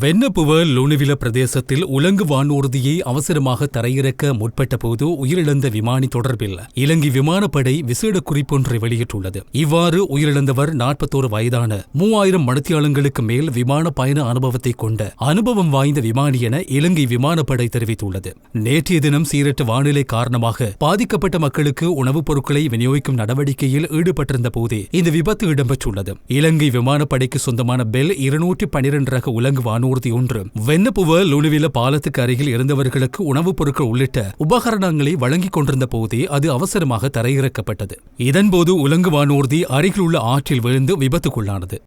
வெண்ணப்புவ லுணுவில பிரதேசத்தில் உலங்கு வானூர்தியை அவசரமாக தரையிறக்க முற்பட்ட போது உயிரிழந்த விமானி தொடர்பில் இலங்கை விமானப்படை விசேட குறிப்பொன்றை வெளியிட்டுள்ளது. இவ்வாறு உயிரிழந்தவர் நாற்பத்தோரு வயதான மூவாயிரம் மடத்தியாளங்களுக்கு மேல் விமான பயண அனுபவத்தை கொண்ட அனுபவம் வாய்ந்த விமானி என இலங்கை விமானப்படை தெரிவித்துள்ளது. நேற்றைய தினம் சீரற்ற வானிலை காரணமாக பாதிக்கப்பட்ட மக்களுக்கு உணவுப் பொருட்களை விநியோகிக்கும் நடவடிக்கையில் ஈடுபட்டிருந்த போதே இந்த விபத்து இடம்பெற்றுள்ளது. இலங்கை விமானப்படைக்கு சொந்தமான பெல் இருநூற்றி பனிரெண்டு ரக உலங்கு வானூர்தி ஒன்று. வெண்ணப்புவ லுணுவில பாலத்துக்கு அருகில் இருந்தவர்களுக்கு உணவுப் பொருட்கள் உள்ளிட்ட உபகரணங்களை வழங்கிக் கொண்டிருந்த போதே அது அவசரமாக தரையிறக்கப்பட்டது. இதன்போது உலங்கு வானூர்தி அருகில் உள்ள ஆற்றில் விழுந்து விபத்துக்குள்ளானது.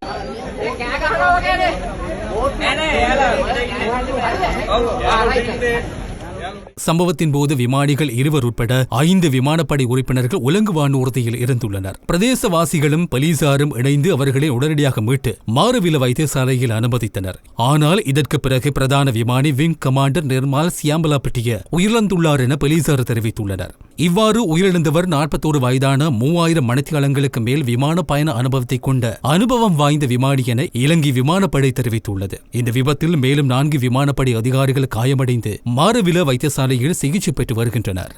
சம்பவத்தின் போது விமானிகள் இருவர் உட்பட ஐந்து விமானப்படை உறுப்பினர்கள் உலங்கு வானூர்தியில் இருந்துள்ளனர். பிரதேசவாசிகளும் போலீசாரும் இணைந்து அவர்களை உடனடியாக மீட்டு மாறுவில வைத்தியசாலையில் அனுமதித்தனர். ஆனால் இதற்கு பிறகு பிரதான விமானி விங் கமாண்டர் நிர்மால் சியாம்பலாப்பட்டிய உயிரிழந்துள்ளார் என போலீசார் தெரிவித்துள்ளனர். இவ்வாறு உயிரிழந்தவர் நாற்பத்தோரு வயதான மூவாயிரம் மணித்தியாலங்களுக்கு மேல் விமான பயண அனுபவத்தை கொண்ட அனுபவம் வாய்ந்த விமானி என இலங்கை விமானப்படை தெரிவித்துள்ளது. இந்த விபத்தில் மேலும் நான்கு விமானப்படை அதிகாரிகள் காயமடைந்து மாறுவில வைத்தியசாலையில் சிகிச்சை பெற்று வருகின்றனர்.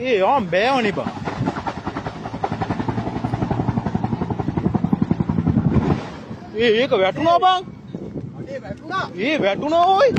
ஏ ஆம் பேவனிப்பா ඒ ඒක වැටුණා බං. ඒ වැටුණා ඕයි